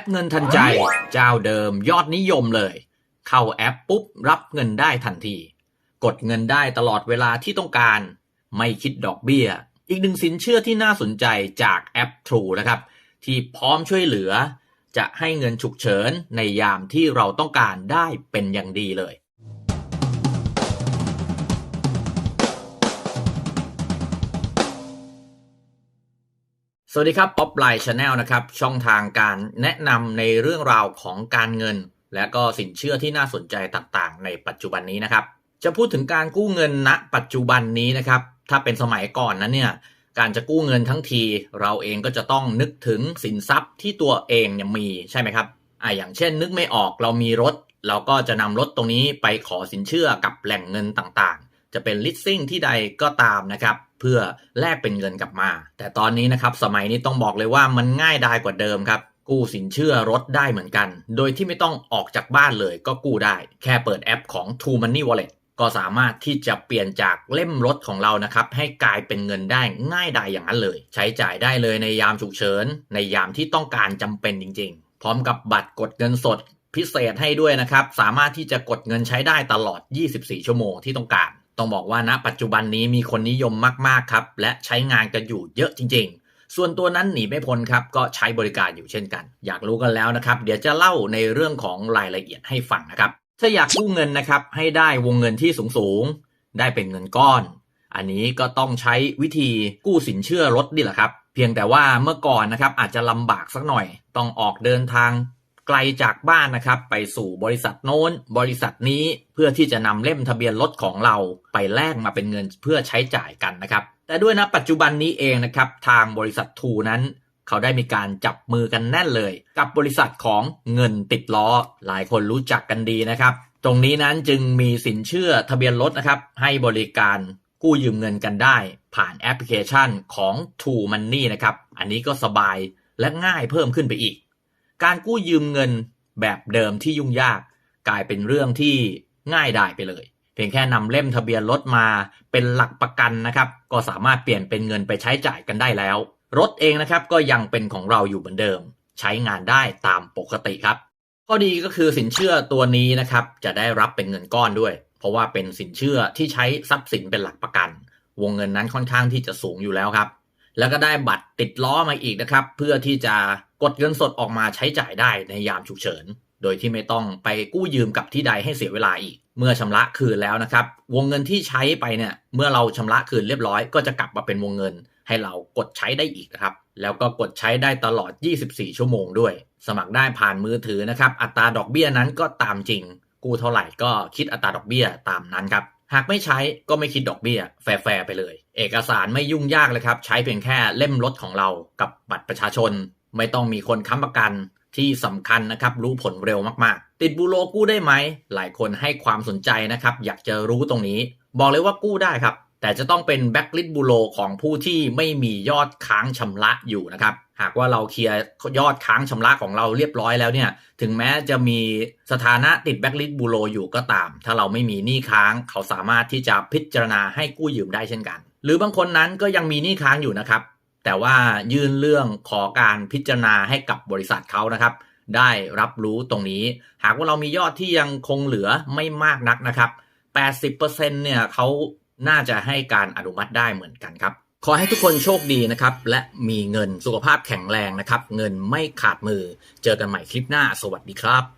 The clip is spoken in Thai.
ปเงินทันใจ เจ้าเดิมยอดนิยมเลย เข้าแอปปุ๊บรับเงินได้ทันที กดเงินได้ตลอดเวลาที่ต้องการ ไม่คิดดอกเบี้ย อีกหนึ่งสินเชื่อที่น่าสนใจจากแอป True นะครับ ที่พร้อมช่วยเหลือ จะให้เงินฉุกเฉินในยามที่เราต้องการได้เป็นอย่างดีเลย สวัสดีครับป๊อปไลน์ชาแนลนะครับ ช่องทางการแนะนำในเรื่องราวของการเงิน และก็สินเชื่อที่น่าสนใจต่างๆ ในปัจจุบันนี้นะครับ จะพูดถึงการกู้เงินณปัจจุบันนี้นะครับ ถ้าเป็นสมัยก่อนนั้นเนี่ย การจะกู้เงินทั้งที เราเองก็จะต้องนึกถึงสินทรัพย์ที่ตัวเองเนี่ยมีใช่ไหมครับอ่าอย่างเช่น นึกไม่ออกเรามีรถ เราก็จะนำรถตรงนี้ไปขอสินเชื่อกับแหล่งเงินต่างๆ จะเป็น leasing ที่ใดก็ตามนะครับ เพื่อแลกเป็นเงินกลับมา แต่ตอนนี้นะครับสมัยนี้ต้องบอกเลยว่ามันง่ายดายกว่าเดิมครับ กู้สินเชื่อรถได้เหมือนกัน โดยที่ไม่ต้องออกจากบ้านเลยก็กู้ได้ แค่เปิดแอปของ True Money Wallet ก็สามารถที่จะเปลี่ยนจากเล่มรถของเรานะครับให้กลายเป็นเงินได้ง่ายดายอย่างนั้นเลย ใช้จ่ายได้เลยในยามฉุกเฉิน ในยามที่ต้องการจำเป็นจริง ๆ พร้อมกับบัตรกดเงินสดพิเศษให้ด้วยนะครับ สามารถที่จะกดเงินใช้ได้ตลอด 24 ชั่วโมงที่ต้องการ ต้องบอกว่าณปัจจุบันนี้มีคนนิยมมาก ๆ ครับ และใช้งานกันอยู่เยอะจริง ๆ ส่วนตัวนั้นหนีไม่พ้นครับ ก็ใช้บริการอยู่เช่นกัน อยากรู้กันแล้วนะครับ เดี๋ยวจะเล่าในเรื่องของรายละเอียดให้ฟังนะครับ ถ้าอยากกู้เงินนะครับ ให้ได้วงเงินที่สูง ๆ ได้เป็นเงินก้อน อันนี้ก็ต้องใช้วิธีกู้สินเชื่อรถนี่แหละครับ เพียงแต่ว่าเมื่อก่อนนะครับอาจจะลำบากสักหน่อย ต้องออกเดินทาง ไกลจากบ้านนะครับ ไปสู่บริษัทโน้น บริษัทนี้เพื่อที่จะนำเล่มทะเบียนรถของเราไปแลกมาเป็นเงินเพื่อใช้จ่ายกันนะครับ แต่ด้วยนะปัจจุบันนี้เองนะครับ ทางบริษัททูนั้น เขาได้มีการจับมือกันแน่นเลย กับบริษัทของเงินติดล้อ หลายคนรู้จักกันดีนะครับ ตรงนี้นั้นจึงมีสินเชื่อทะเบียนรถนะครับ ให้บริการกู้ยืมเงินกันได้ ผ่านแอปพลิเคชันของ True Money นะครับ อันนี้ก็สบายและง่ายเพิ่มขึ้นไปอีก การกู้ยืมเงินแบบเดิมที่ยุ่งยาก กลายเป็นเรื่องที่ง่ายได้ไปเลย เพียงแค่นำเล่มทะเบียนรถมาเป็นหลักประกันนะครับ ก็สามารถเปลี่ยนเป็นเงินไปใช้จ่ายกันได้แล้ว รถเองนะครับก็ยังเป็นของเราอยู่เหมือนเดิม ใช้งานได้ตามปกติครับข้อดีก็คือสินเชื่อตัวนี้นะครับจะได้รับเป็นเงินก้อนด้วย เพราะว่าเป็นสินเชื่อที่ใช้ทรัพย์สินเป็นหลักประกัน วงเงินนั้นค่อนข้างที่จะสูงอยู่แล้วครับ แล้วก็ได้บัตรติดล้อมาอีกนะครับ เพื่อที่จะ กดเงินสดออกมาใช้จ่ายได้ในยามฉุกเฉิน โดยที่ไม่ต้องไปกู้ยืมกับที่ใดให้เสียเวลาอีก เมื่อชำระคืนแล้วนะครับ วงเงินที่ใช้ไปเนี่ย เมื่อเราชำระคืนเรียบร้อย ก็จะกลับมาเป็นวงเงินให้เรากดใช้ได้อีกนะครับ แล้วก็กดใช้ได้ตลอด 24 ชั่วโมงด้วย สมัครได้ผ่านมือถือนะครับ อัตราดอกเบี้ยนั้นก็ตามจริง กู้เท่าไหร่ก็คิดอัตราดอกเบี้ยตามนั้นครับ หากไม่ใช้ก็ไม่คิดดอกเบี้ย แฟร์ไปเลย เอกสารไม่ยุ่งยากเลยครับ ใช้เพียงแค่เล่มรถของเรากับบัตรประชาชน ไม่ต้องมีคนค้ำประกันที่สำคัญนะครับ รู้ผลเร็วมากๆ ติดบูโรกู้ได้ไหม หลายคนให้ความสนใจนะครับ อยากจะรู้ตรงนี้ บอกเลยว่ากู้ได้ครับ แต่จะต้องเป็นแบ็กลิสบูโรของผู้ที่ไม่มียอดค้างชำระอยู่นะครับ หากว่าเราเคลียร์ยอดค้างชำระของเราเรียบร้อยแล้วเนี่ย ถึงแม้จะมีสถานะติดแบ็กลิสบูโรอยู่ก็ตาม ถ้าเราไม่มีหนี้ค้าง เขาสามารถที่จะพิจารณาให้กู้ยืมได้เช่นกัน หรือบางคนนั้นก็ยังมีหนี้ค้างอยู่นะครับ แต่ว่ายื่นเรื่องขอการพิจารณาให้กับบริษัทเขานะครับ ได้รับรู้ตรงนี้ หากว่าเรามียอดที่ยังคงเหลือไม่มากนักนะครับ 80%เนี่ยเขาน่าจะให้การอนุมัติได้เหมือนกันครับ ขอให้ทุกคนโชคดีนะครับ และมีเงินสุขภาพแข็งแรงนะครับ เงินไม่ขาดมือ เจอกันใหม่คลิปหน้า สวัสดีครับ